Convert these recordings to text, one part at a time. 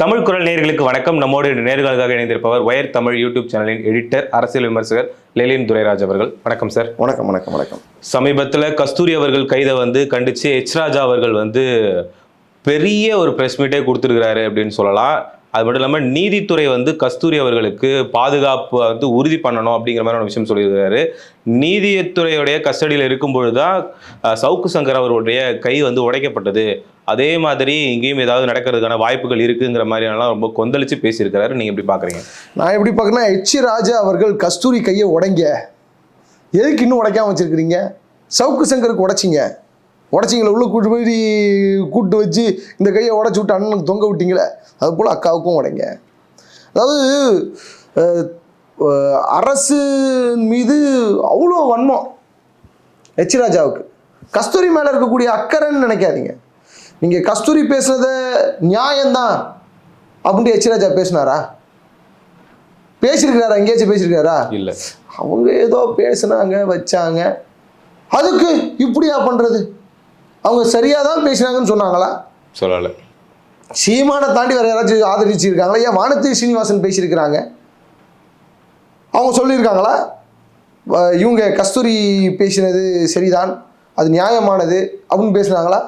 தமிழ் குரல் நேயர்களுக்கு வணக்கம். நம்மோடு நேர்களுக்காக இணைந்திருப்பவர் ஒயர் தமிழ் யூடியூப் சேனலின் எடிட்டர் அரசியல் விமர்சகர் லெலின் துரைராஜ் அவர்கள். வணக்கம் சார். வணக்கம் வணக்கம் வணக்கம். சமீபத்தில் கஸ்தூரி அவர்கள் கைதை வந்து கண்டிச்சு எச் ராஜா அவர்கள் வந்து பெரிய ஒரு ப்ரெஸ் மீட்டே கொடுத்துருக்கிறாரு அப்படின்னு சொல்லலாம். அது மட்டும் இல்லாமல் நீதித்துறை வந்து கஸ்தூரி அவர்களுக்கு பாதுகாப்பு வந்து உறுதி பண்ணணும் அப்படிங்கிற மாதிரி ஒரு விஷயம் சொல்லியிருக்காரு நீதித்துறையுடைய கஸ்டடியில் இருக்கும் தான் சவுக்கு சங்கர் அவர்களுடைய கை வந்து உடைக்கப்பட்டது. அதே மாதிரி இங்கேயும் ஏதாவது நடக்கிறதுக்கான வாய்ப்புகள் இருக்குங்கிற மாதிரியெல்லாம் ரொம்ப கொந்தளிச்சு பேசியிருக்கிறாரு. நீங்கள் எப்படி பார்க்குறீங்க நான் எப்படி பார்க்குறேன்னா எச். ராஜா அவர்கள் கஸ்தூரி கையை உடைங்க. எதுக்கு இன்னும் உடைக்காம வச்சிருக்கிறீங்க? சவுக்கு சங்கருக்கு உடைச்சிங்க. உடைச்சிங்களா உள்ள கூட்டு போய் கூட்டு வச்சு இந்த கையை உடைச்சி விட்டு அண்ணனுக்கு தொங்க விட்டீங்களே? அது போல் அக்காவுக்கும் உடைங்க. அதாவது அரசு மீது அவ்வளோ வன்மம் எச் ராஜாவுக்கு கஸ்தூரி மேலே இருக்கக்கூடிய அக்கறைன்னு நினைக்காதீங்க. நீங்கள் கஸ்தூரி பேசுனத நியாயம்தான் அப்படின்ட்டு எச் ராஜா பேசினாரா? பேசியிருக்கிறாரா எங்கேயாச்சும் பேசியிருக்காரா? இல்ல. அவங்க ஏதோ பேசுனாங்க வச்சாங்க. அதுக்கு இப்படியா பண்ணுறது அவங்க சரியாக தான் பேசினாங்கன்னு சொன்னாங்களா? சொல்லலை. சீமானை தாண்டி வேற யாராச்சும் ஆதரிச்சிருக்காங்களா? ஏன் வானதி சீனிவாசன் பேசியிருக்கிறாங்க? அவங்க சொல்லியிருக்காங்களா? இவங்க கஸ்தூரி பேசினது சரிதான் அது நியாயமானது அப்படின்னு பேசுனாங்களா?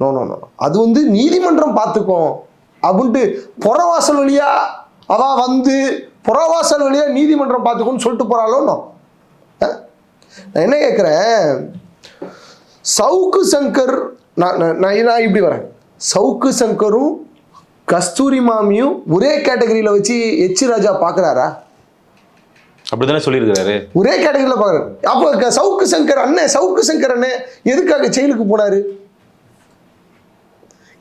நோ நோ நோ அது வந்து நீதிமன்றம் பார்த்துக்கும். அப்படின்ட்டு புறவாசல் வழியா அவ வந்து புறவாசல் வழியா நீதிமன்றம் பார்த்துக்கும்னு சொல்லிட்டு போறாளோ நான் என்ன கேட்குறேன் சவுக்கு சங்கர் நான் நான் இப்படி வரேன். சவுக்கு சங்கரும் கஸ்தூரி மாமியும் ஒரே கேட்டகரியில் வச்சு எச் ராஜா பார்க்குறாரா அப்படித்தானே சொல்லியிருக்கிறாரு. ஒரே கேட்டகரியில் பார்க்குறாரு அப்போ சவுக்கு சங்கர் அண்ணன் சவுக்கு சங்கர் அண்ணன் எதுக்காக செயலுக்கு போனாரு?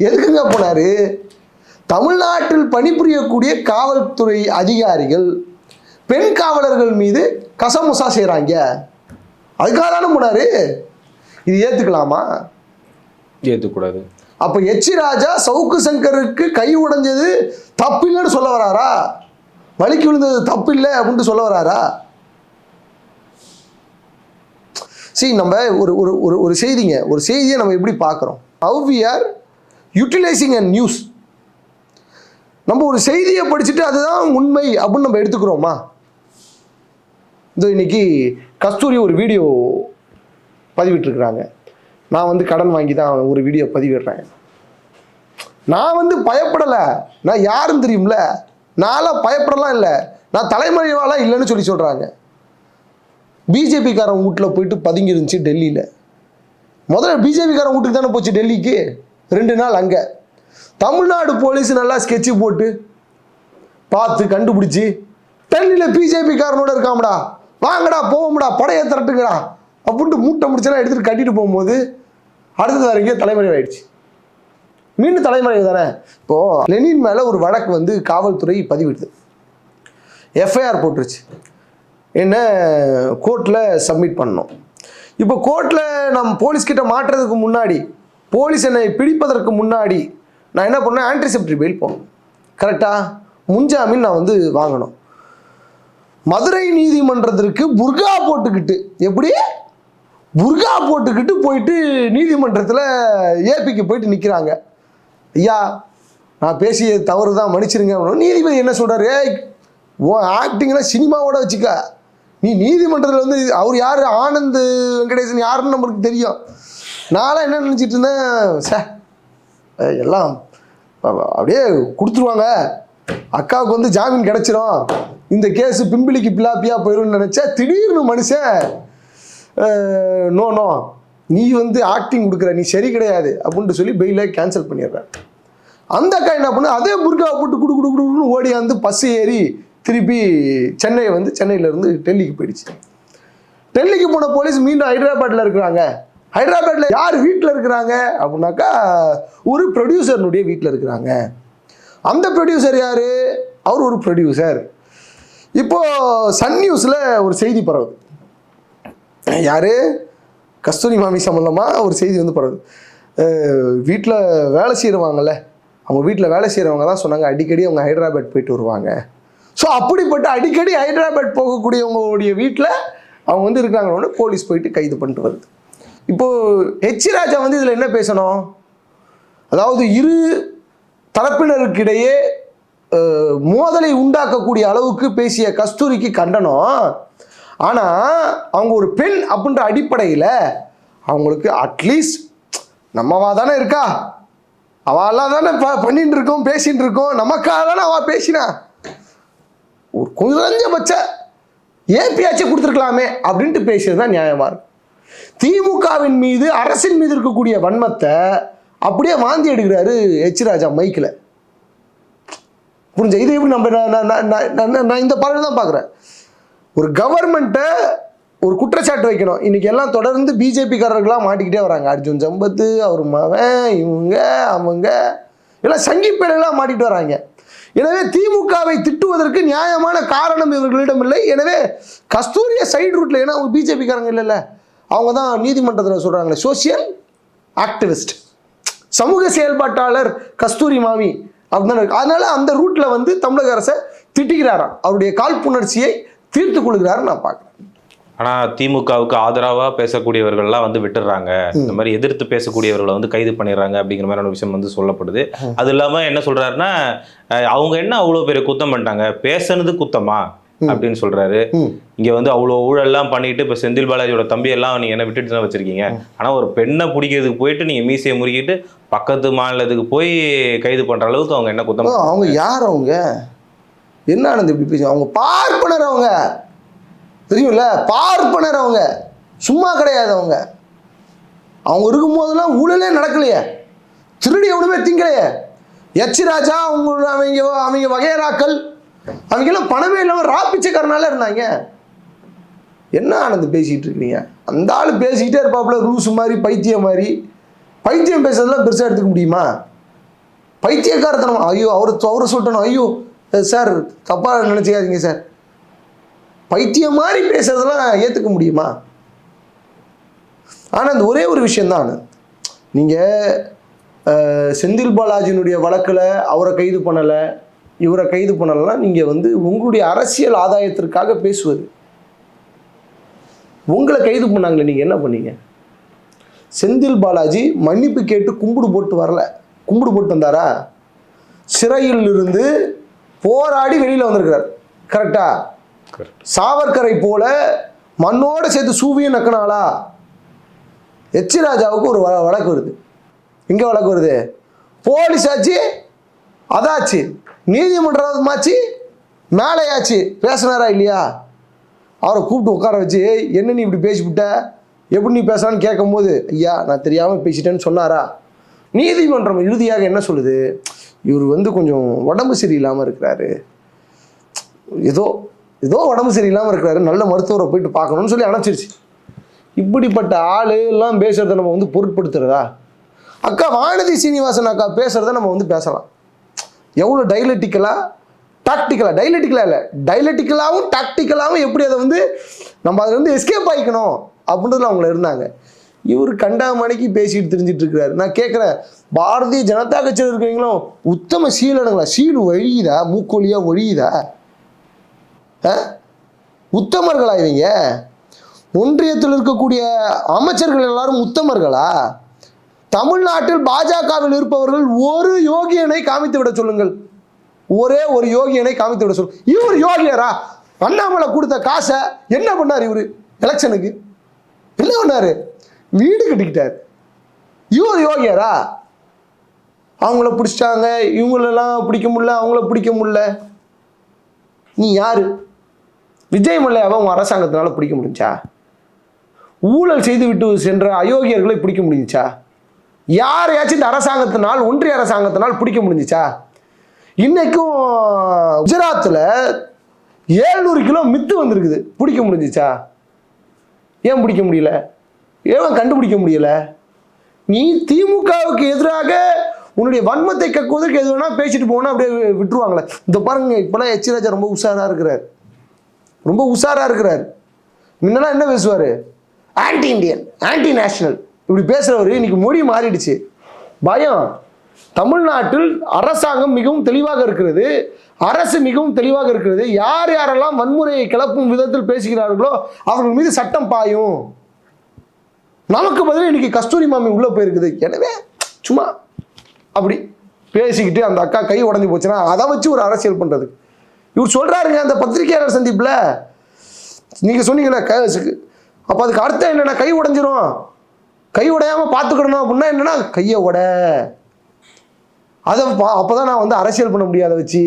எதுக்குங்க போனாரு? தமிழ்நாட்டில் பணிபுரியக்கூடிய காவல்துறை அதிகாரிகள் பெண் காவலர்கள் மீது கசமுசா செய்கிறாங்க அதுக்காக தானே போனாரு? இது ஏற்றுக்கலாமா ஏற்றுக்கூடாது அப்போ எச்சி ராஜா சவுக்கு சங்கருக்கு கை உடைஞ்சது தப்பில்லைன்னு சொல்ல வராரா? வலிக்கு விழுந்தது தப்பில்லை அப்படின்ட்டு சொல்ல வராரா? சரி நம்ம ஒரு ஒரு ஒரு ஒரு செய்திங்க. ஒரு செய்தியை நம்ம எப்படி பார்க்குறோம்? How we are utilising and news நம்ம ஒரு செய்தியை படிச்சுட்டு அதுதான் உண்மை அப்படின்னு நம்ம எடுத்துக்கிறோமா? இதோ இன்னைக்கு கஸ்தூரி ஒரு வீடியோ பதிவிட்டுருக்குறாங்க. நான் வந்து கடன் வாங்கி தான் ஒரு வீடியோ பதிவிடுறேன். நான் வந்து பயப்படலை. நான் யாருன்னு தெரியும்ல? நான்லாம் பயப்படலாம் இல்லை. நான் தலைமறைவாலாம் இல்லைன்னு சொல்லி சொல்கிறாங்க பிஜேபிக்காரன் வீட்டில் போயிட்டு பதுங்கி இருந்துச்சு டெல்லியில். முதல்ல பிஜேபிக்காரன் வீட்டுக்கு தானே போச்சு டெல்லிக்கு? ரெண்டு நாள் அங்கே. தமிழ்நாடு போலீஸ் நல்லா ஸ்கெட்சு போட்டு பார்த்து கண்டுபிடிச்சி டெல்லியில் பிஜேபிக்காரனோட இருக்காமடா வாங்கடா போவோம்டா. படையை திரட்டுங்கடா. அப்படின்ட்டு மூட்டை முடிச்செல்லாம் எடுத்துகிட்டு கட்டிட்டு போகும்போது அடுத்தது வேற எங்கேயோ தலைமறை ஆயிடுச்சு. மீண்டும் தலைமறை தானே? இப்போது லெனின் மேலே ஒரு வழக்கு வந்து காவல்துறை பதிவிடுது. எஃப்ஐஆர் போட்டுருச்சு. என்ன? கோர்ட்டில் சப்மிட் பண்ணோம். இப்போ கோர்ட்டில் நம்ம போலீஸ்கிட்ட மாட்டுறதுக்கு முன்னாடி போலீஸ் என்னை பிடிப்பதற்கு முன்னாடி நான் என்ன பண்ணேன் ஆன்டிசெப்டி பெயில் போகணும் கரெக்டாக முன்ஜாமீன் நான் வந்து வாங்கணும். மதுரை நீதிமன்றத்திற்கு புர்கா போட்டுக்கிட்டு எப்படி? புர்கா போட்டுக்கிட்டு போயிட்டு நீதிமன்றத்தில் ஏபிக்கு போயிட்டு நிற்கிறாங்க ஐயா நான் பேசிய தவறு தான் மன்னிச்சிருங்க. நீதிபதி என்ன சொல்கிறார் ஏய் உன் ஆக்டிங்லாம் சினிமாவோட வச்சுக்க. நீ நீதிமன்றத்தில் வந்து அவர் யார்? ஆனந்த் வெங்கடேசன் யாருன்னு நம்மளுக்கு தெரியும். நான்லாம் என்ன நினச்சிட்டு இருந்தேன்? சே எல்லாம் அப்படியே கொடுத்துருவாங்க. அக்காவுக்கு வந்து ஜாமீன் கிடச்சிரும். இந்த கேஸு பிம்பிளிக்கு பிலாப்பியா போயிடும்னு நினச்சா திடீர்னு மனுஷன் நோ நோ நீ வந்து ஆக்டிங் கொடுக்குற நீ சரி கிடையாது அப்படின்ட்டு சொல்லி பெயிலை கேன்சல் பண்ணிடுறேன் அந்த அக்கா என்ன பண்ணு அதே புர்காவை போட்டு குடு குடு குடுன்னு ஓடி வந்து பஸ் ஏறி திருப்பி சென்னை வந்து சென்னையிலேருந்து டெல்லிக்கு போயிடுச்சு. டெல்லிக்கு போன போலீஸ் மீண்டும் ஹைதராபாத்தில் இருக்கிறாங்க. ஹைதராபாத்தில் யார் வீட்டில் இருக்கிறாங்க? அப்படின்னாக்கா ஒரு ப்ரொடியூசர்னுடைய வீட்டில் இருக்கிறாங்க. அந்த ப்ரொடியூசர் யார்? அவர் ஒரு ப்ரொடியூசர் இப்போது சன் நியூஸில் ஒரு செய்தி பரவுது. யார்? கஸ்தூரி மாமி சம்மந்தமாக ஒரு செய்தி வந்து போகிறது வீட்டில் வேலை செய்கிறவாங்கல்ல அவங்க வீட்டில் வேலை செய்கிறவங்க தான் சொன்னாங்க அடிக்கடி அவங்க ஹைதராபாத் போயிட்டு வருவாங்க. ஸோ அப்படிப்பட்ட அடிக்கடி ஹைதராபாத் போகக்கூடியவங்களுடைய வீட்டில் அவங்க வந்து இருக்காங்கன்னு போலீஸ் போயிட்டு கைது பண்ணிட்டு வருது. இப்போது ஹெச் ராஜா வந்து இதில் என்ன பேசணும்? அதாவது இரு தரப்பினருக்கிடையே மோதலை உண்டாக்கக்கூடிய அளவுக்கு பேசிய கஸ்தூரிக்கு கண்டனம். ஆனால் அவங்க ஒரு பெண் அப்படின்ற அடிப்படையில் அவங்களுக்கு அட்லீஸ்ட் நம்மவா தானே இருக்கா? அவெல்லாம் தானே ப பண்ணிட்டு இருக்கோம் பேசிகிட்டு இருக்கோம். நமக்காக தானே அவள் பேசினா? ஒரு குறைஞ்சபட்ச ஏபியாச்சும் கொடுத்துருக்கலாமே அப்படின்ட்டு பேசியது தான் நியாயமாக இருக்கும் திமுகவின் மீது அரசின் மீது இருக்கக்கூடிய வன்மத்தை அப்படியே வாந்தி எடுக்கிறாரு எச் ராஜா மைக்கில். புரிஞ்ச? இது எப்படி நம்ம நான் நான் நான் இந்த பார்வை தான் பார்க்குறேன் ஒரு கவர்மெண்ட்டை ஒரு குற்றச்சாட்டு வைக்கணும். இன்றைக்கி எல்லாம் தொடர்ந்து பிஜேபிக்காரர்களாக மாட்டிக்கிட்டே வராங்க. அர்ஜுன் சம்பத்து அவர் மவன் இவங்க அவங்க எல்லாம் சங்கிப்பேரெல்லாம் மாட்டிட்டு வராங்க. எனவே திமுகவை திட்டுவதற்கு நியாயமான காரணம் இவர்களிடம் இல்லை. எனவே கஸ்தூரிய சைடு ரூட்டில் ஏன்னா அவங்க பிஜேபிக்காரங்க இல்லைல்ல. அவங்க தான் நீதிமன்றத்தில் சொல்கிறாங்களே சோசியல் ஆக்டிவிஸ்ட் சமூக செயல்பாட்டாளர் கஸ்தூரி மாமி அப்படின்னு அதனால் அதனால அந்த ரூட்டில் வந்து தமிழக அரசை திட்டுகிறாராம் அவருடைய காழ்ப்புணர்ச்சியை தீர்த்து கொள்கிறாருன்னு நான் பார்க்குறேன். ஆனா திமுகவுக்கு ஆதரவா பேசக்கூடியவர்கள்லாம் வந்து விட்டுறாங்க இந்த மாதிரி எதிர்த்து பேசக்கூடியவர்களை வந்து கைது பண்ணிடுறாங்க அப்படிங்கிற மாதிரியான விஷயம் வந்து சொல்லப்படுது. அது இல்லாம என்ன சொல்றாருன்னா அஹ், அவங்க என்ன அவ்வளவு பெரிய குத்தம் பண்ணிட்டாங்க? பேசுனது குத்தமா? அப்படின்னு சொல்றாரு. இங்க வந்து அவ்வளவு ஊழல்லாம் பண்ணிட்டு இப்ப செந்தில் பாலாஜியோட தம்பி எல்லாம் நீங்க என்ன விட்டுட்டு தான் வச்சிருக்கீங்க? ஆனா ஒரு பெண்ணை பிடிக்கிறதுக்கு போயிட்டு நீங்க மீசையை முறுக்கிட்டு பக்கத்து மாநிலத்துக்கு போய் கைது பண்ற அளவுக்கு அவங்க என்ன குத்தம் அவங்க யார் அவங்க? என்ன ஆனந்த் இப்படி பேசுங்க அவங்க பார்ப்பனர் அவங்க. தெரியும்ல? பார்ப்பனர் அவங்க. சும்மா கிடையாது அவங்க. அவங்க இருக்கும்போதெல்லாம் ஊழலே நடக்கலையே. திருடி எவனுமே திங்கலையே. எச் ராஜா அவங்க அவங்க அவங்க வகையராக்கள் அவங்கெல்லாம் பணமே இல்லாமல் ராப்பிச்சக்காரனால இருந்தாங்க. என்ன ஆனந்த் பேசிக்கிட்டு இருக்கிறீங்க? அந்த ஆள் பேசிக்கிட்டே இருப்பாப்புல ரூஸ் மாதிரி பைத்தியம் மாதிரி. பைத்தியம் பேசுறதெல்லாம் பெருசாக எடுத்துக்க முடியுமா? பைத்தியக்காரத்தனம்? ஐயோ அவர் அவரை சொல்லணும் ஐயோ சார் தப்பாக நினச்சிக்காதீங்க சார். பைத்தியம் மாதிரி பேசுறதெல்லாம் ஏற்றுக்க முடியுமா? ஆனால் அந்த ஒரே ஒரு விஷயந்தான் நீங்கள் செந்தில் பாலாஜினுடைய வழக்கில் அவரை கைது பண்ணலை இவரை கைது பண்ணலைன்னா நீங்கள் வந்து உங்களுடைய அரசியல் ஆதாயத்திற்காக பேசுவது. உங்களை கைது பண்ணாங்களே நீங்கள் என்ன பண்ணீங்க? செந்தில் பாலாஜி மன்னிப்பு கேட்டு கும்பிடு போட்டு வரல. கும்பிடு போட்டு வந்தாரா? சிறையில் இருந்து போராடி வெளியில் வந்திருக்கிறார். கரெக்டா சாவர்கரை போல மண்ணோட சேர்த்து சூவியும் நக்கினாளா? எச் ராஜாவுக்கு ஒரு வழக்கு வருது. எங்கே வழக்கு வருது? போலீஸ் ஆச்சு அதாச்சு. நீதிமன்றமாச்சு மேலையாச்சு. பேசினாரா இல்லையா? அவரை கூப்பிட்டு உட்கார வச்சு "ஏய், என்ன நீ இப்படி பேசிவிட்ட எப்படி நீ பேசலான்னு கேட்கும்போது ஐயா நான் தெரியாமல் பேசிட்டேன்னு சொன்னாரா? நீதிமன்றம் இறுதியாக என்ன சொல்லுது? இவர் வந்து கொஞ்சம் உடம்பு சரியில்லாமல் இருக்கிறாரு. ஏதோ ஏதோ உடம்பு சரியில்லாமல் இருக்கிறாரு. நல்ல மருத்துவரை போயிட்டு பார்க்கணும்னு சொல்லி அணைச்சிருச்சு. இப்படிப்பட்ட ஆளு எல்லாம் பேசுறத நம்ம வந்து பொருட்படுத்துறதா? அக்கா வானதி சீனிவாசன் அக்கா பேசுறத நம்ம வந்து பேசலாம். எவ்வளோ டைலட்டிக்கலாக டாக்டிக்கலாக டைலட்டிக்கலாக இல்லை. டைலட்டிக்கலாகவும் டாக்டிக்கலாகவும் எப்படி அதை வந்து நம்ம அதை வந்து எஸ்கேப் ஆகிக்கணும் அப்படின்றதுல அவங்கள இருந்தாங்க. இவர் கண்டாமணிக்கு பேசிட்டு தெரிஞ்சிட்டு இருக்கிறாரு. நான் கேட்குறேன் பாரதிய ஜனதா கட்சியில் இருக்கிறவங்களும் உத்தம சீலனுங்களா? சீடு வழியுதா மூக்கொழியா ஒழியுதா? ஆ? உத்தமர்களா இவங்க? ஒன்றியத்தில் இருக்கக்கூடிய அமைச்சர்கள் எல்லாரும் உத்தமர்களா? தமிழ்நாட்டில் பாஜகவில் இருப்பவர்கள் ஒரு யோகியனை காமித்து விட சொல்லுங்கள். ஒரே ஒரு யோகியனை காமித்து விட சொல்லுங்கள். இவர் யோகியரா? அண்ணாமலை கொடுத்த காசை என்ன பண்ணார் இவர்? எலெக்ஷனுக்கு என்ன பண்ணார்? வீடு கட்டிக்கிட்டார். இவர் யோகியரா? அவங்கள பிடிச்சிட்டாங்க. இவங்களெல்லாம் பிடிக்க முடில அவங்கள பிடிக்க முடில நீ யாரு? விஜய் மல்லையாவை உன் அரசாங்கத்தினால பிடிக்க முடிஞ்சா? ஊழல் செய்து விட்டு சென்ற அயோக்கியர்களை பிடிக்க முடிஞ்சிச்சா யாரையாச்சும் இந்த அரசாங்கத்தினால் ஒன்றிய அரசாங்கத்தினால் பிடிக்க முடிஞ்சிச்சா இன்னைக்கும் குஜராத்தில் ஏழ்நூறு கிலோ மித்து வந்திருக்குது. பிடிக்க முடிஞ்சிச்சா? ஏன் பிடிக்க முடியல? ஏன் கண்டுபிடிக்க முடியல? நீ திமுகவுக்கு எதிராக உன்னுடைய வன்மத்தை கக்குவதற்கு எது வேணா பேசிட்டு போனா அப்படியே விட்டுருவாங்களே. இந்த பாருங்க இப்பெல்லாம் எச் ராஜா ரொம்ப உஷாரா இருக்கிறார். ரொம்ப உஷாரா இருக்கிறார். முன்னெல்லாம் என்ன பேசுவார்? ஆன்டி இந்தியன் ஆன்டி நேஷனல் இப்படி பேசுகிறவர் இன்னைக்கு மொழி மாறிடுச்சு. பயம். தமிழ்நாட்டில் அரசாங்கம் மிகவும் தெளிவாக இருக்கிறது. அரசு மிகவும் தெளிவாக இருக்கிறது. யார் யாரெல்லாம் வன்முறையை கிளப்பும் விதத்தில் பேசுகிறார்களோ அவர்கள் மீது சட்டம் பாயும். நமக்கு பதில் இன்னைக்கு கஸ்தூரி மாமி உள்ளே போயிருக்குது. எனவே சும்மா அப்படி பேசிக்கிட்டு அந்த அக்கா கை உடஞ்சி போச்சுன்னா அதை வச்சு ஒரு அரசியல் பண்ணுறது இவர் சொல்கிறாருங்க அந்த பத்திரிகையாளர் சந்திப்பில். நீங்கள் சொன்னீங்களே க அப்போ அதுக்கு அர்த்தம் என்னென்னா கை உடஞ்சிரும். கை உடையாமல் பார்த்துக்கிடணும் அப்படின்னா என்னென்னா கையை உட. அதை பா அப்போ தான் நான் வந்து அரசியல் பண்ண முடியாத வச்சு.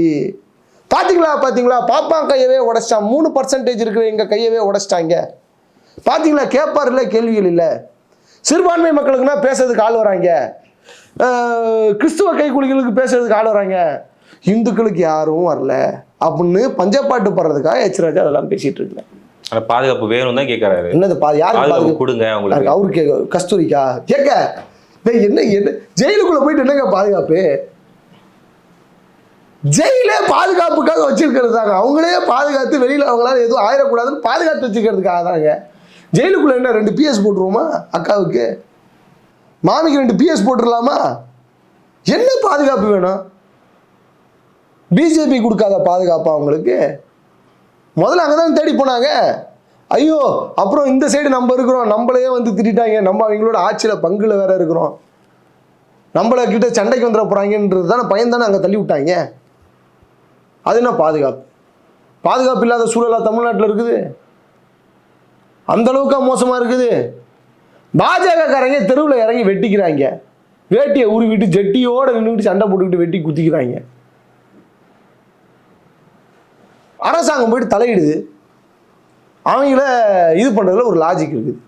பார்த்தீங்களா பார்த்தீங்களா பாப்பான் கையவே உடச்சிட்டான். மூணு பர்சன்டேஜ் இருக்கிற எங்கள் கையவே உடச்சிட்டாங்க. பார்த்தீங்களா கேட்பார் இல்லை கேள்விகள் இல்லை. சிறுபான்மை மக்களுக்குன்னா பேசுறதுக்கு ஆள் வராங்க? கிறிஸ்துவ கைக்குலிகளுக்கு பேசுறதுக்கு ஆள் வராங்க. இந்துக்களுக்கு யாரும் வரல. அப்படின்னு பஞ்சப்பாட்டு பாடுறதுக்காக எச் ராஜா அதெல்லாம் பேசிட்டு இருக்கல பாதுகாப்பு வேணும் தான் கேட்கறாரு என்னது பா யாருக்கு கொடுங்க யாருக்கு? அவருக்கு கஸ்தூரிக்கா? கேட்க என்ன என்ன ஜெயிலுக்குள்ள போயிட்டு என்னங்க பாதுகாப்பு? ஜெயிலே பாதுகாப்புக்காக வச்சிருக்கிறது தாங்க அவங்களே பாதுகாத்து வெளியில அவங்களால எதுவும் ஆயிடக்கூடாதுன்னு பாதுகாத்து வச்சுக்கிறதுக்காக தாங்க ஜெயிலுக்குள்ள என்ன ரெண்டு பிஎஸ் போட்டுருவோமா அக்காவுக்கு? மாமிக்கு ரெண்டு பிஎஸ் போட்டுடலாமா என்ன பாதுகாப்பு வேணும்? பிஜேபி கொடுக்காத பாதுகாப்பா அவங்களுக்கு? முதல்ல அங்கே தான் தேடி போனாங்க. ஐயோ அப்புறம் இந்த சைடு நம்ம இருக்கிறோம். நம்மளையே வந்து திட்டாங்க நம்ம அவங்களோட ஆட்சியில் பங்குல வேற இருக்கிறோம். நம்மள கிட்ட சண்டைக்கு வந்துட போகிறாங்கன்றது தானே பையன் தானே அங்கே தள்ளி விட்டாங்க. அது என்ன பாதுகாப்பு? பாதுகாப்பு இல்லாத சூழலாக தமிழ்நாட்டில் இருக்குது? அந்த அளவுக்கா மோசமாக இருக்குது? பாஜகக்காரங்க தெருவில் இறங்கி வெட்டிக்கிறாங்க. வேட்டியை உருவிட்டு ஜெட்டியோடு நின்றுக்கிட்டு சண்டை போட்டுக்கிட்டு வெட்டி குத்திக்கிறாங்க. அரசாங்கம் போயிட்டு தலையிடுது. அவங்கள இது பண்ணுறதுல ஒரு லாஜிக் இருக்குது.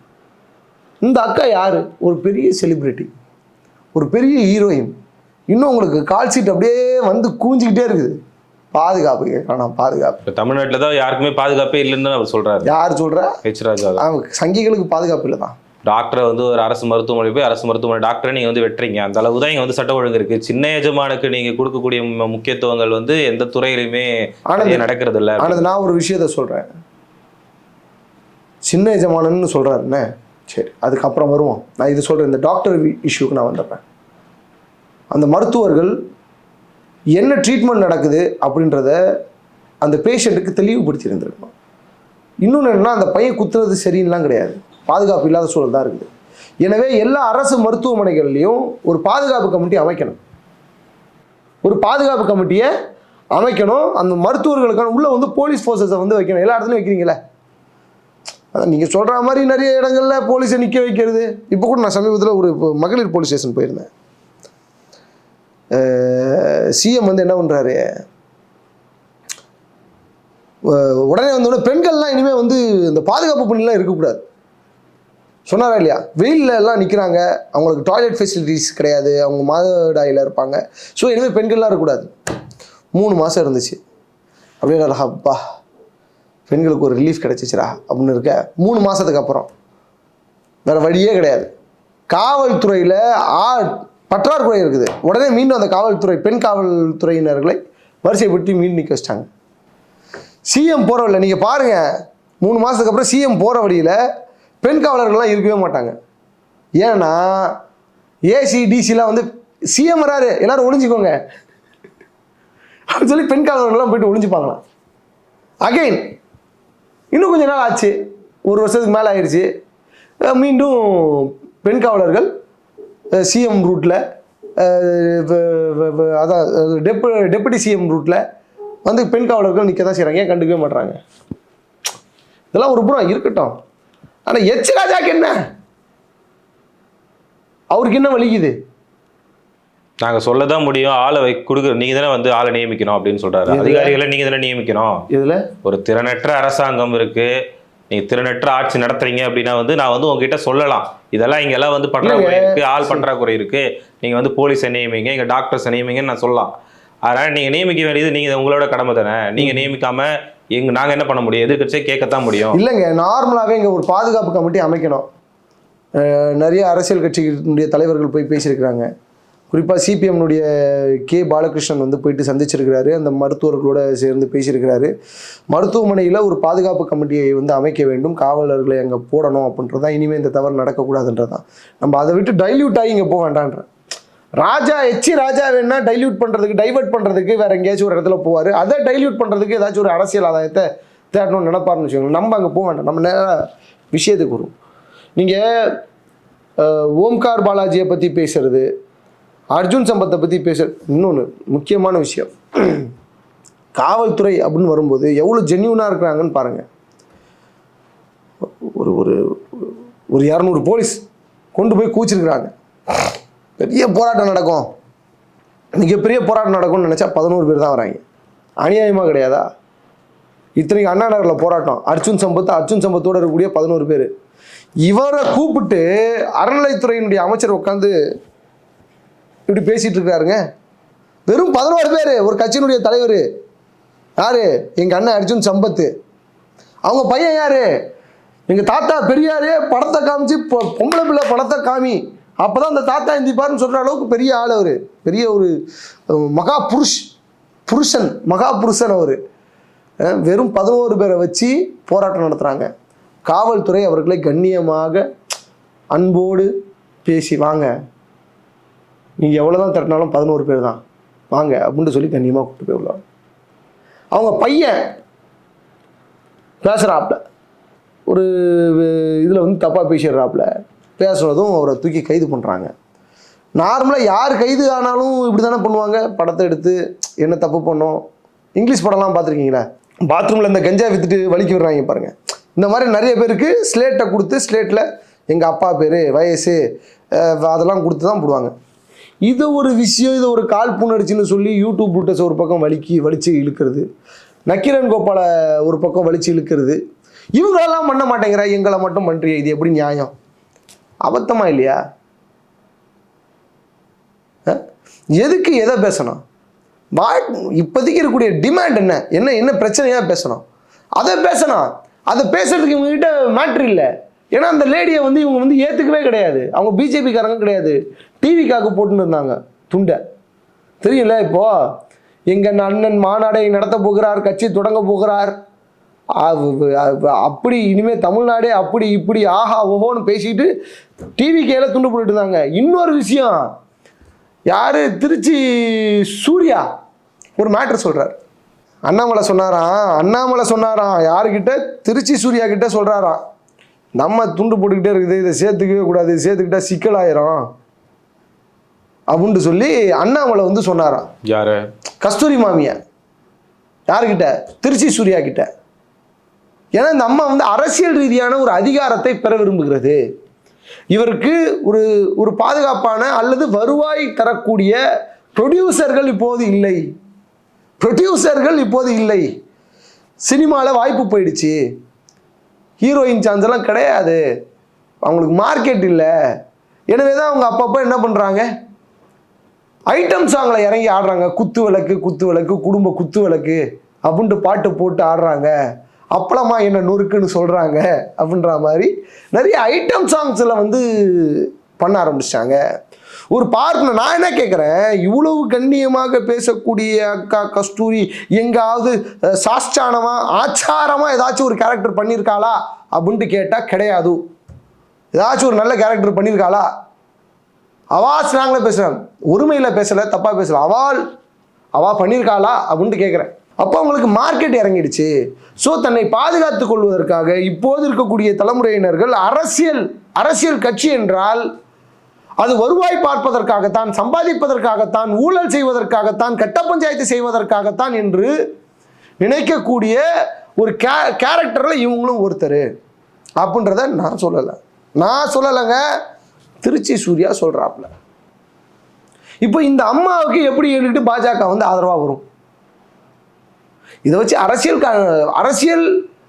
இந்த அக்கா யார்? ஒரு பெரிய செலிப்ரிட்டி ஒரு பெரிய ஹீரோயின் இன்னும் உங்களுக்கு கால் சீட் அப்படியே வந்து கூஞ்சிக்கிட்டே இருக்குது. பாதுகாப்பு கேட்கணும் பாதுகாப்பு. தமிழ்நாட்டுல தான் யாருக்குமே பாதுகாப்பே இல்லைன்னு அவர் சொல்றாரு. யார் சொல்கிறா ஹெச் ராஜா சங்கிகளுக்கு பாதுகாப்பு இல்லை தான். டாக்டரை வந்து ஒரு அரசு மருத்துவமனை போய் அரசு மருத்துவமனை டாக்டரை நீங்க வந்து வெட்டுறீங்க. அந்த அளவு தான் இங்க வந்து சட்ட ஒழுங்கு இருக்கு. சின்ன எஜமானுக்கு நீங்க கொடுக்கக்கூடிய முக்கியத்துவங்கள் வந்து எந்த துறையிலுமே நடக்கிறது இல்ல. ஆனால் நான் ஒரு விஷயத்த சொல்கிறேன் சின்ன எஜமானன்னு சொல்கிறாருண்ணே சரி அதுக்கப்புறம் வருவோம். நான் இது சொல்கிறேன் இந்த டாக்டர் இஷ்யூக்கு நான் வந்துடுறேன் அந்த மருத்துவர்கள் என்ன ட்ரீட்மெண்ட் நடக்குது அப்படின்றத அந்த பேஷண்ட்டுக்கு தெளிவுபடுத்தி இருந்திருக்கணும் இன்னொன்று என்னென்னா அந்த பையன் குத்துறது சரின்னுலாம் கிடையாது. பாதுகாப்பு இல்லாத சூழல் தான் இருக்குது. எனவே எல்லா அரசு மருத்துவமனைகள்லையும் ஒரு பாதுகாப்பு கமிட்டி அமைக்கணும். ஒரு பாதுகாப்பு கமிட்டியை அமைக்கணும். அந்த மருத்துவர்களுக்கான உள்ளே வந்து போலீஸ் ஃபோர்ஸஸை வந்து வைக்கணும். எல்லா இடத்துலையும் வைக்கிறீங்களே அதான் நீங்கள் சொல்கிற மாதிரி நிறைய இடங்களில் போலீஸை நிற்க வைக்கிறது. இப்போ கூட நான் சமீபத்தில் ஒரு மகளிர் போலீஸ் ஸ்டேஷன் போயிருந்தேன். சிஎம் வந்து என்ன பண்ணுறாரு உடனே வந்தோடனே பெண்கள்லாம் இனிமேல் வந்து இந்த பாதுகாப்பு பணிலாம் இருக்கக்கூடாது. சொன்னாரா இல்லையா? வெயிலில் எல்லாம் நிற்கிறாங்க அவங்களுக்கு டாய்லெட் ஃபெசிலிட்டிஸ் கிடையாது. அவங்க மாதவிடாயில் இருப்பாங்க. ஸோ இனிமேல் பெண்கள்லாம் இருக்கக்கூடாது. மூணு மாதம் இருந்துச்சு. அப்படியே அப்பா பெண்களுக்கு ஒரு ரிலீஃப் கிடச்சிச்சிரா அப்படின்னு இருக்க. மூணு மாதத்துக்கு அப்புறம். வேற வழியே கிடையாது. காவல்துறையில் ஆ பற்றாக்குறை இருக்குது. உடனே மீண்டும் அந்த காவல்துறை பெண் காவல்துறையினர்களை வரிசைப்படுத்தி மீண்டும் நிற்க வச்சிட்டாங்க. சிஎம் போகிற வழியில் நீங்கள் பாருங்கள் மூணு மாதத்துக்கு அப்புறம் சிஎம் போகிற வழியில் பெண் காவலர்கள்லாம் இருக்கவே மாட்டாங்க. ஏன்னா ஏசி டிசிலாம் வந்து சிஎம் வராரு எல்லாரும் ஒழிஞ்சிக்கோங்க அப்படின்னு சொல்லி பெண் காவலர்கள்லாம் போயிட்டு ஒழிஞ்சுப்பாங்களாம் அகைன் இன்னும் கொஞ்ச நாள் ஆச்சு. ஒரு வருஷத்துக்கு மேலே ஆயிடுச்சு. மீண்டும் பெண் காவலர்கள் சிஎம் ரூட்டில் அதான் டெப்பு டெப்புட்டி சிஎம் ரூட்டில் வந்து பெண் காவலர்கள் நிற்க தான் செய்கிறாங்க ஏன் கண்டுக்கவே மாட்றாங்க? இதெல்லாம் ஒரு புறம் இருக்கட்டும். ஆனால் எச் ராஜாக்கு என்ன? அவருக்கு என்ன வலிக்குது? நாங்க சொல்லதான் முடியும். ஆளை வை கொடுக்குற நீங்க தானே வந்து ஆளை நியமிக்கணும் அப்படின்னு சொல்றாரு. இதுல- அதிகாரிகளை நீங்க தானே நியமிக்கணும். இதில் ஒரு திறனற்ற அரசாங்கம் இருக்கு. நீங்க திறனற்ற ஆட்சி நடத்துறீங்க அப்படின்னா வந்து நான் வந்து உங்ககிட்ட சொல்லலாம். இதெல்லாம் இங்க எல்லாம் வந்து பற்றாக்குறை இல்லைங்க. இருக்கு. ஆள் பற்றாக்குறை இருக்கு. நீங்க வந்து போலீஸை நியமிங்க இங்க டாக்டர்ஸை நியமிங்கன்னு நான் சொல்லலாம். அதனால நீங்க நியமிக்க வேண்டியது நீங்க உங்களோட கடமை தானே. நீங்க நியமிக்காம எங்க நாங்க என்ன பண்ண முடியும்? எதிர்க்கட்சியே கேட்கத்தான் முடியும். இல்லைங்க. நார்மலாகவே இங்கே ஒரு பாதுகாப்பு கமிட்டி அமைக்கணும். நிறைய அரசியல் கட்சிகளுடைய தலைவர்கள் போய் பேசியிருக்கிறாங்க. குறிப்பாக சிபிஎம்னுடைய கே பாலகிருஷ்ணன் வந்து போயிட்டு சந்திச்சிருக்கிறாரு. அந்த மருத்துவர்களோட சேர்ந்து பேசியிருக்கிறாரு. மருத்துவமனையில் ஒரு பாதுகாப்பு கமிட்டியை வந்து அமைக்க வேண்டும். காவலர்களை அங்கே போடணும் அப்படின்றதான் இனிமேல் இந்த தவறு நடக்கக்கூடாதுன்றது தான் நம்ம அதை விட்டு டைல்யூட் ஆகி இங்கே போக வேண்டான்றேன் ராஜா எச்சி ராஜா வேணா டைல்யூட் பண்ணுறதுக்கு டைவர்ட் பண்ணுறதுக்கு வேற எங்கேயாச்சும் ஒரு இடத்துல போவார். அதை டைல்யூட் பண்ணுறதுக்கு ஏதாச்சும் ஒரு அரசியல் ஆதாயத்தை தேடணும்னு நினப்பாருன்னு வச்சுக்கோங்க நம்ம அங்கே போக வேண்டாம். நம்ம நேராக விஷயத்துக்கு வருவோம். நீங்கள் ஓம்கார் பாலாஜியை பற்றி பேசுறது அர்ஜுன் சம்பத்தை பற்றி பேச இன்னொன்று முக்கியமான விஷயம். காவல்துறை அப்படின்னு வரும்போது எவ்வளோ ஜென்யூனாக இருக்கிறாங்கன்னு பாருங்கள் ஒரு ஒரு ஒரு இரநூறு போலீஸ் கொண்டு போய் கூச்சிருக்கிறாங்க பெரிய போராட்டம் நடக்கும். மிகப்பெரிய போராட்டம் நடக்கும்னு நினச்சா பதினோரு பேர் தான் வராங்க. அநியாயமாக கிடையாதா? இத்தனைக்கு அண்ணா நகரில் போராட்டம். அர்ஜுன் சம்பத்து அர்ஜுன் சம்பத்தோடு இருக்கக்கூடிய பதினோரு பேர். இவரை கூப்பிட்டு அறநிலைத்துறையினுடைய அமைச்சர் உட்காந்து இப்படி பேசிட்டு இருக்காருங்க வெறும் பதினோரு பேர் ஒரு கட்சியினுடைய தலைவர். யாரு? எங்கள் அண்ணன் அர்ஜுன் சம்பத்து அவங்க பையன் யாரு? எங்கள் தாத்தா பெரியாரே படத்தை காமிச்சு பொ- பொம்பளை பிள்ளை படத்தை காமி. அப்பதான் அந்த தாத்தா இந்திப்பாருன்னு சொல்கிற அளவுக்கு பெரிய ஆள் அவர். பெரிய ஒரு மகா புருஷ் புருஷன் மகா புருஷன் அவர் வெறும் பதினோரு பேரை வச்சு போராட்டம் நடத்துகிறாங்க காவல்துறை அவர்களை கண்ணியமாக அன்போடு பேசி வாங்க. நீங்கள் எவ்வளோ தான் திரட்டினாலும் பதினோரு பேர் தான் வாங்க அப்படின்னு சொல்லி கண்ணியமாக கூப்பிட்டு போய் உள்ள அவங்க பையன் பேசுகிறாப்புல ஒரு இதில் வந்து தப்பாக பேசிடுறாப்புல பேசுனதும் அவரை தூக்கி கைது பண்ணுறாங்க நார்மலாக யார் கைது ஆனாலும் இப்படி தானே பண்ணுவாங்க. படத்தை எடுத்து என்ன தப்பு பண்ணோம். இங்கிலீஷ் படம்லாம் பார்த்துருக்கீங்களா? பாத்ரூமில் இந்த கஞ்சா விற்றுட்டு வலிக்கு விடுறாங்க பாருங்கள் இந்த மாதிரி நிறைய பேருக்கு ஸ்லேட்டை கொடுத்து ஸ்லேட்டில் எங்கள் அப்பா பேர் வயசு அதெல்லாம் கொடுத்து தான் போடுவாங்க. இது ஒரு விஷயம் இது ஒரு கால் புணர்ச்சின்னு சொல்லி யூடியூப் புட்டஸ் ஒரு பக்கம் வலிக்கி வலிச்சு இழுக்கிறது. நக்கீரன் கோபாலை ஒரு பக்கம் வலிச்சு இழுக்கிறது. இவங்களெல்லாம் பண்ண மாட்டேங்கிற எங்களை மட்டும் பண்ணுறிய இது எப்படி நியாயம்? அபத்தமா இல்லையா? எதுக்கு எதை பேசணும்? வா இப்போதைக்கு இருக்கக்கூடிய டிமாண்ட் என்ன? என்ன என்ன பிரச்சனையா பேசணும்? அதை பேசணும். அதை பேசுறதுக்கு இவங்ககிட்ட மேட்ரு இல்லை. ஏன்னா அந்த லேடியை வந்து இவங்க வந்து ஏற்றுக்கவே கிடையாது. அவங்க பிஜேபிக்காரங்க கிடையாது. டிவிக்காக போட்டுன்னு இருந்தாங்க துண்டை. தெரியல இப்போ எங்கள் அண்ணன் மாநாடை நடத்த போகிறார் கட்சி தொடங்க போகிறார். அப்படி இனிமேல் தமிழ்நாடே அப்படி இப்படி ஆஹா ஓஹோன்னு பேசிட்டு டிவி கையில் துண்டு போட்டுட்டு இருந்தாங்க. இன்னொரு விஷயம் யார்? திருச்சி சூர்யா ஒரு மேட்ரு சொல்கிறார் அண்ணாமலை சொன்னாராம் அண்ணாமலை சொன்னாராம் யாருக்கிட்ட திருச்சி சூர்யா கிட்ட சொல்கிறாராம் நம்ம துண்டு போட்டுக்கிட்டே இருக்குது இதை சேர்த்துக்கவே கூடாது இது சேர்த்துக்கிட்டா சிக்கலாயிரும். அப்படின்ட்டு சொல்லி அண்ணாமலை வந்து சொன்னாராம். யாரு? கஸ்தூரி மாமியா. யாருக்கிட்ட? திருச்சி சூர்யா கிட்ட. ஏன்னா இந்த அம்மா வந்து அரசியல் ரீதியான ஒரு அதிகாரத்தை பெற விரும்புகிறது. இவருக்கு ஒரு ஒரு பாதுகாப்பான அல்லது வருவாய் தரக்கூடிய ப்ரொடியூசர்கள் இப்போது இல்லை. ப்ரொடியூசர்கள் இப்போது இல்லை. சினிமாவில் வாய்ப்பு போயிடுச்சு. ஹீரோயின் சான்ஸ் எல்லாம் கிடையாது. அவங்களுக்கு மார்க்கெட் இல்லை. எனவே தான் அவங்க அப்பப்போ என்ன பண்ணுறாங்க ஐட்டம் சாங்கில் இறங்கி ஆடுறாங்க. குத்து விளக்கு குத்து விளக்கு குடும்ப குத்து விளக்கு அப்படின்ட்டு பாட்டு போட்டு ஆடுறாங்க. அப்பளமா என்ன நொறுக்குன்னு சொல்கிறாங்க அப்படின்ற மாதிரி நிறைய ஐட்டம் சாங்ஸில் வந்து பண்ண ஆரம்பிச்சிட்டாங்க. ஒரு பார்ட்னர் நான் என்ன கேட்குறேன் இவ்வளவு கண்ணியமாக பேசக்கூடிய அக்கா கஸ்தூரி எங்காவது அஹ், ஆச்சாரமாக ஏதாச்சும் ஒரு கேரக்டர் பண்ணியிருக்காளா அப்படின்ட்டு கேட்டால் கிடையாது. ஏதாச்சும் ஒரு நல்ல கேரக்டர் பண்ணியிருக்காளா அவா ஸ்லாங்கில் பேசுகிறேன் உரிமையில் பேசலை தப்பாக பேசலை. அவாள் அவா பண்ணியிருக்காளா அப்படின்ட்டு கேட்குறேன் அப்போ அவங்களுக்கு மார்க்கெட் இறங்கிடுச்சு. ஸோ தன்னை பாதுகாத்துக் கொள்வதற்காக இப்போது இருக்கக்கூடிய தலைமுறையினர்கள் அரசியல் அரசியல் கட்சி என்றால் அது வருவாய் பார்ப்பதற்காகத்தான் சம்பாதிப்பதற்காகத்தான் ஊழல் செய்வதற்காகத்தான் கட்ட பஞ்சாயத்து செய்வதற்காகத்தான் என்று நினைக்கக்கூடிய ஒரு கே கேரக்டரில் இவங்களும் ஒருத்தர். அப்படின்றத நான் சொல்லலை. நான் சொல்லலைங்க. திருச்சி சூர்யா சொல்கிறாப்புல இப்போ இந்த அம்மாவுக்கு எப்படி எடுத்துட்டு பாஜக வந்து ஆதரவாக வரும்? இதை வச்சு அரசியல் க- அரசியல்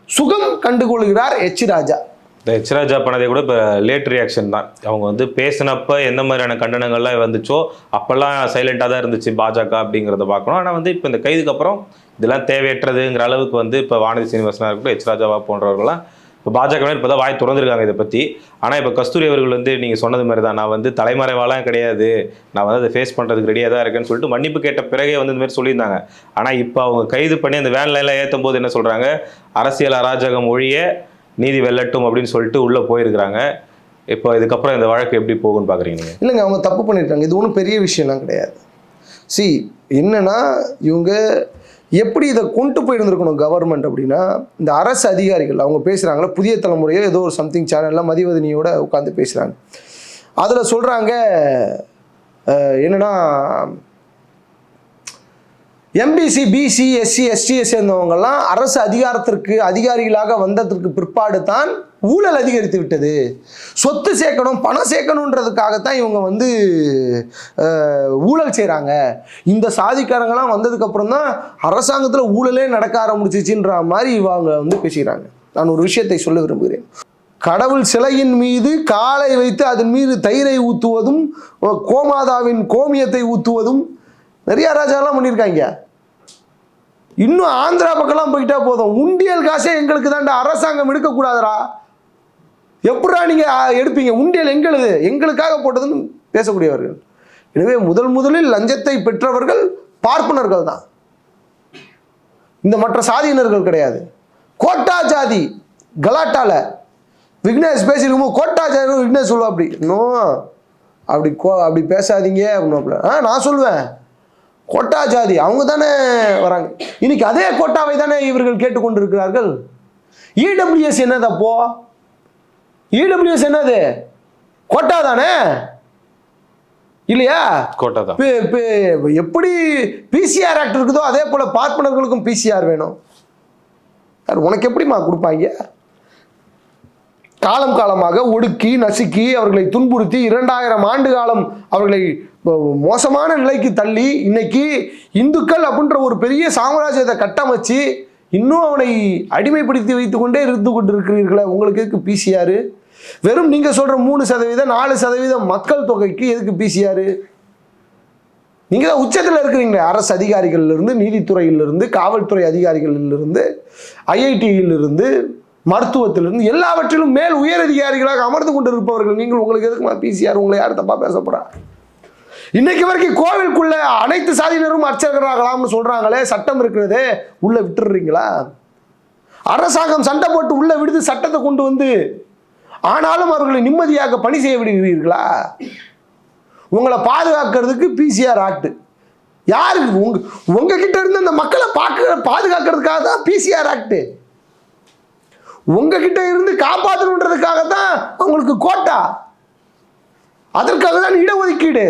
சுகம் கண்டுகொள்கிறார் எச் ராஜா. இந்த எச் ராஜா பண்ணதே கூட இப்போ லேட் ரியாக்ஷன் தான். அவங்க வந்து பேசினப்ப எந்த மாதிரியான கண்டனங்கள்லாம் வந்துச்சோ அப்போல்லாம் சைலண்டாக தான் இருந்துச்சு பாஜக அப்படிங்கிறத பார்க்கணும். ஆனால் வந்து இப்போ இந்த கைதுக்கு அப்புறம் இதெல்லாம் தேவையற்றதுங்கிற அளவுக்கு வந்து இப்போ வானதி சீனிவாசனாக இருக்கட்டும் எச் ராஜாவா போன்றவர்கள்லாம் இப்போ பாஜகவே இப்போ தான் வாய் திறந்துருக்காங்க இதை பற்றி ஆனால் இப்போ கஸ்தூரி அவர்கள் வந்து நீங்கள் சொன்னது மாதிரி தான் நான் வந்து தலைமறைவாலாம் கிடையாது. நான் வந்து அதை ஃபேஸ் பண்ணுறதுக்கு ரெடியாக தான் இருக்கேன்னு சொல்லிட்டு மன்னிப்பு கேட்ட பிறகே வந்து இந்த மாதிரி சொல்லியிருந்தாங்க. ஆனால் இப்போ அவங்க கைது பண்ணி அந்த வேன்ல எல்லாம் ஏற்றும் போது என்ன சொல்கிறாங்க அரசியல் அராஜகம் ஒழிய நீதி வெல்லட்டும் அப்படின்னு சொல்லிட்டு உள்ளே போயிருக்கிறாங்க. இப்போ இதுக்கப்புறம் இந்த வழக்கு எப்படி போகும்னு பார்க்குறீங்க இல்லைங்க அவங்க தப்பு பண்ணியிருக்காங்க இது ஒன்றும் பெரிய விஷயம்லாம் கிடையாது. சி என்னன்னா இவங்க எப்படி இதை கொண்டு போயிருந்துருக்கணும் கவர்மெண்ட் அப்படின்னா இந்த அரசு அதிகாரிகள் அவங்க பேசுகிறாங்களா புதிய தலைமுறையோ ஏதோ ஒரு சம்திங் சேனலில் மதிவதனியோட உட்காந்து பேசுகிறாங்க அதில் சொல்கிறாங்க என்னென்னா எம்பிசி பிசி எஸ்சி எஸ்டியை சேர்ந்தவங்கெல்லாம் அரசு அதிகாரத்திற்கு அதிகாரிகளாக வந்ததற்கு பிற்பாடு தான் ஊழல் அதிகரித்து விட்டது. சொத்து சேர்க்கணும் பணம் சேர்க்கணுன்றதுக்காகத்தான் இவங்க வந்து ஊழல் செய்கிறாங்க இந்த சாதிக்காரங்களாம் வந்ததுக்கப்புறம் தான் அரசாங்கத்தில் ஊழலே நடக்க ஆரம்பிச்சிச்சுன்ற மாதிரி இவங்க வந்து பேசுகிறாங்க நான் ஒரு விஷயத்தை சொல்ல விரும்புகிறேன். கடவுள் சிலையின் மீது காலை வைத்து அதன் மீது தயிரை ஊற்றுவதும் கோமாதாவின் கோமியத்தை ஊற்றுவதும் நிறைய ராஜாலாம் பண்ணியிருக்காங்க. இன்னும் ஆந்திரா பக்கம்லாம் போயிட்டா போதும். உண்டியல் காசே எங்களுக்கு தாண்டா அரசாங்கம் எடுக்கக்கூடாதுடா. எப்படா நீங்கள் எடுப்பீங்க? உண்டியல் எங்களுது. எங்களுக்காக போட்டதுன்னு பேசக்கூடியவர்கள். எனவே முதல் முதலில் லஞ்சத்தை பெற்றவர்கள் பார்ப்பனர்கள் தான். இந்த மற்ற சாதியினர்கள் கிடையாது. கோட்டா ஜாதி கலாட்டால. விக்னேஷ் பேசியிருக்கும்போது கோட்டா ஜாதி விக்னேஷ் சொல்லுவா அப்படி. இன்னும் அப்படி கோ அப்படி பேசாதீங்க அப்படின்னு ஆ நான் சொல்லுவேன் கோட்டா ஜாதி அவங்க தானே வராங்க. இன்னைக்கு அதே கோட்டாவை தானே இவர்கள் கேட்டுக்கொண்டிருக்கிறார்கள்? இடபிள்யூஎஸ் என்னது அப்போ? இடபிள்யூஎஸ் என்னது? கோட்டா தானே? இல்லையா? கோட்டை தான். எப்படி பிசிஆர் ஆக்ட் இருக்குதோ அதே போல பார்ப்பனர்களுக்கும் பிசிஆர் வேணும். உனக்கு எப்படிம்மா கொடுப்பாங்க? காலம் காலமாக ஒடுக்கி நசுக்கி அவர்களை துன்புறுத்தி இரண்டாயிரம் ஆண்டு காலம் அவர்களை மோசமான நிலைக்கு தள்ளி இன்னைக்கு இந்துக்கள் அப்படின்ற ஒரு பெரிய சாம்ராஜ்யத்தை கட்டமைச்சு இன்னும் அவனை அடிமைப்படுத்தி வைத்து கொண்டே இருந்து கொண்டிருக்கிறீர்களே. உங்களுக்கு எதுக்கு பிசிஆர் வெறும் நீங்க சொல்ற மூணு சதவீதம் நாலு சதவீதம் மக்கள் தொகைக்கு எதுக்கு பிசிஆர் நீங்க தான் உச்சத்தில் இருக்கிறீங்களே. அரசு அதிகாரிகளிலிருந்து நீதித்துறையிலிருந்து காவல்துறை அதிகாரிகளிலிருந்து ஐஐடியிலிருந்து மருத்துவத்திலிருந்து எல்லாவற்றிலும் மேல் உயர் அதிகாரிகளாக அமர்ந்து கொண்டிருப்பவர்கள் நீங்கள் உங்களுக்கு எதுக்குமா பிசிஆர் உங்களை யார் தப்பாக பேச போகிறா இன்னைக்கு வரைக்கும் கோவிலுக்குள்ள அனைத்து சாதியினரும் அர்ச்சகராகலாம்னு சொல்றாங்களே சட்டம் இருக்கிறதே உள்ள விட்டுடுறீங்களா? அரசாங்கம் சண்டை போட்டு உள்ள விடுத்து சட்டத்தை கொண்டு வந்து ஆனாலும் அவர்களை நிம்மதியாக பணி செய்ய விடுகிறீர்களா? உங்களை பாதுகாக்கிறதுக்கு பிசிஆர் ஆக்ட் யாருக்கு உங்க உங்ககிட்ட இருந்து அந்த மக்களை பார்க்க பாதுகாக்கிறதுக்காக தான் பிசிஆர் ஆக்ட் உங்ககிட்ட இருந்து காப்பாற்றணுன்றதுக்காக தான் அவங்களுக்கு கோட்டா. அதற்காக தான் இடஒதுக்கீடு.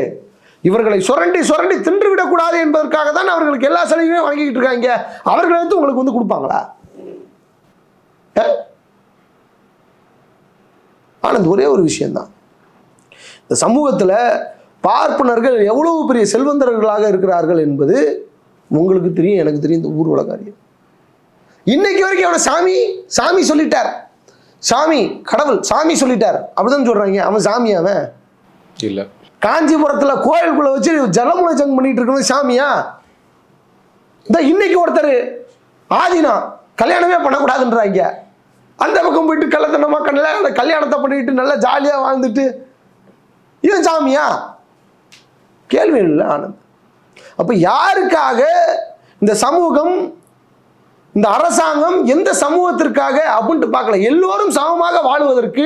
இவர்களை சுரண்டி சுரண்டி தின்று விடக்கூடாது என்பதற்காக தான் அவர்களுக்கு எல்லா சலுகையும் வாங்கிக்கிட்டு இருக்காங்க. அவர்களை வந்து உங்களுக்கு வந்து கொடுப்பாங்களா? ஆனால் ஆனந்த் ஒரே ஒரு விஷயம்தான். இந்த சமூகத்தில் பார்ப்பனர்கள் எவ்வளவு பெரிய செல்வந்தர்களாக இருக்கிறார்கள் என்பது உங்களுக்கு தெரியும் எனக்கு தெரியும் இந்த ஊர்வல காரியம் இன்னைக்கு வரைக்கும் அவனை சாமி சாமி சொல்லிட்டார். சாமி கடவுள் சாமி சொல்லிட்டார். அப்படிதான் சொல்றாங்க. அவன் சாமி அவன். இல்ல. காஞ்சிபுரத்தில் கோயிலுக்குள்ள வச்சு ஜலமுனை ஜங்க் பண்ணிட்டு இருக்கிறது சாமியா? இந்த இன்னைக்கு ஒருத்தர் ஆதினா கல்யாணமே பண்ணக்கூடாதுன்றாங்க. அந்த பக்கம் போயிட்டு கள்ளத்தனமா கல்யாண கல்யாணத்தை பண்ணிட்டு நல்லா ஜாலியாக வாழ்ந்துட்டு இவன் சாமியா? கேள்வி இல்லை ஆனந்த். அப்போ யாருக்காக இந்த சமூகம் இந்த அரசாங்கம் எந்த சமூகத்திற்காக அப்படின்ட்டு பார்க்கல. எல்லோரும் சமமாக வாழுவதற்கு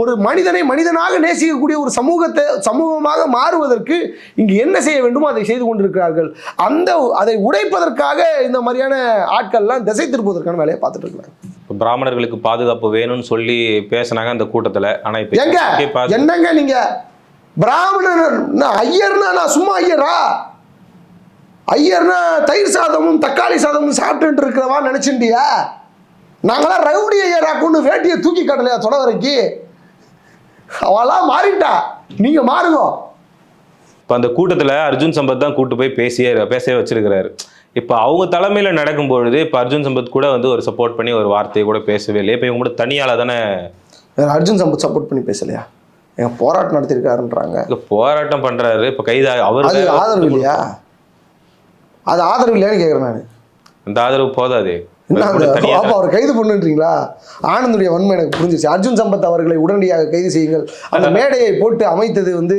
ஒரு மனிதனை மனிதனாக நேசிக்கக்கூடிய ஒரு சமூகத்தை சமூகமாக மாறுவதற்கு இங்கு என்ன செய்ய வேண்டுமோ அதை செய்து கொண்டிருக்கிறார்கள். அந்த அதை உடைப்பதற்காக இந்த மாதிரியான ஆட்கள்லாம் திசை திருப்புவதற்கான வேலையை பார்த்துட்டு இருக்கிறாங்க இப்ப பிராமணர்களுக்கு பாதுகாப்பு வேணும்னு சொல்லி பேசினாங்க அந்த கூட்டத்துல. ஆனா இப்ப எங்க என்னங்க நீங்க? பிராமணர் நான் ஐயர்னா நான் சும்மா ஐயரா? ஐயர்னா தயிர் சாதமும் தக்காளி சாதமும் சாப்பிட்டுட்டு இருக்கிறவா நினைச்சுட்டியா? நாங்களாம் ரவுடி ஐயராக்குன்னு வேட்டியை தூக்கி காட்டலையா தொட வரைக்கும் அவளாம் மாறிட்டா. நீங்க மாறுங்க. இப்ப அந்த கூட்டத்துல அர்ஜுன் சம்பத் தான் கூட்டு போய் பேசியே பேசவே வச்சிருக்கிறாரு. இப்ப அவங்க தலைமையில நடக்கும் பொழுது இப்ப அர்ஜுன் சம்பத் கூட வந்து ஒரு சப்போர்ட் பண்ணி ஒரு வார்த்தையை கூட பேசவே இல்லை இப்ப இவங்க கூட தனியால தானே அர்ஜுன் சம்பத் சப்போர்ட் பண்ணி பேசலையா? எங்க போராட்டம் நடத்திருக்காருன்றாங்க இங்க போராட்டம் பண்றாரு. இப்ப கைதா அவர் ஆதரவு இல்லையா? அது ஆதரவு இல்லையான்னு கேட்குறேன் நான். அந்த ஆதரவு போதாது. அப்ப அவர் கைது பண்ணுன்றீங்களா? ஆனந்துடைய வன்மை எனக்கு புரிஞ்சிச்சு. அர்ஜுன் சம்பத் அவர்களை உடனடியாக கைது செய்யுங்கள். அந்த மேடையை போட்டு அமைத்தது வந்து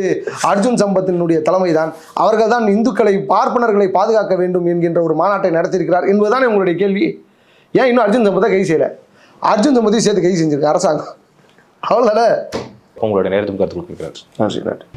அர்ஜுன் சம்பத்தினுடைய தலைமைதான். அவர்கள் தான் இந்துக்களை பார்ப்பனர்களை பாதுகாக்க வேண்டும் என்கின்ற ஒரு மாநாட்டை நடத்தியிருக்கிறார் என்பதுதான் உங்களுடைய கேள்வி? ஏன் இன்னும் அர்ஜுன் சம்பத்தை கைது செய்யல? அர்ஜுன் சம்பத்தையும் சேர்த்து கைது செஞ்சிருக்கு அரசாங்கம். அவ்வளோதானே உங்களோட நேரத்துக்கு கற்றுக் கொடுக்கிறார் நன்றி நன்றி.